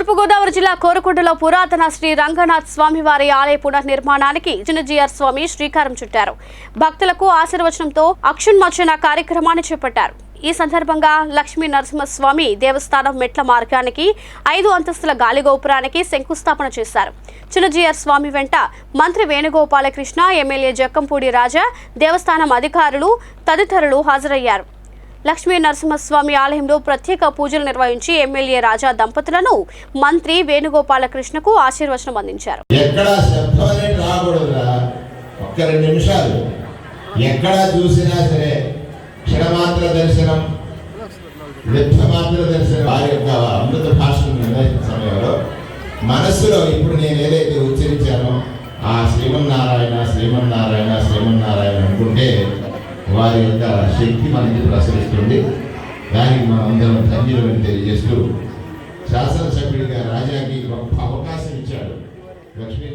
తూర్పుగోదావరి జిల్లా కోరుకుంటలో పురాతన శ్రీ రంగనాథ్ స్వామివారి ఆలయ పునర్నిర్మాణానికి జినజీఆర్ స్వామి శ్రీకారం చుట్టారు. భక్తులకు ఆశీర్వచనంతో అక్షున్మర్చన కార్యక్రమాన్ని చేపట్టారు. ఈ సందర్భంగా లక్ష్మీ నరసింహస్వామి దేవస్థానం మెట్ల మార్గానికి ఐదు అంతస్తుల గాలిగోపురానికి శంకుస్థాపన చేశారు. చిన్నజీఆర్ స్వామి వెంట మంత్రి వేణుగోపాలకృష్ణ ఎమ్మెల్యే జక్కంపూడి రాజా దేవస్థానం అధికారులు తదితరులు హాజరయ్యారు. లక్ష్మీ నరసింహస్వామి ఆలయంలో ప్రత్యేక పూజలు నిర్వహించి ఎమ్మెల్యే రాజా దంపతులను మంత్రి వేణుగోపాలకృష్ణకు ఆశీర్వచనం అందించారు. ఎక్కడ చూసినా సరే క్షణమాత్ర దర్శనం దర్శనం. వారి యొక్క అమృత భాషను నిర్వహించిన సమయంలో మనస్సులో ఇప్పుడు నేను ఏదైతే ఉచ్చరించానో ఆ శ్రీమన్నారాయణ శ్రీమన్నారాయణ శ్రీమన్నారాయణ అనుకుంటే వారి యొక్క శక్తి మనకి ప్రసరిస్తుంది. దానికి మనం అందరం ధన్యులని తెలియజేస్తూ శాసనసభ్యుడిగా రాజాకి గొప్ప అవకాశం ఇచ్చాడు లక్ష్మీ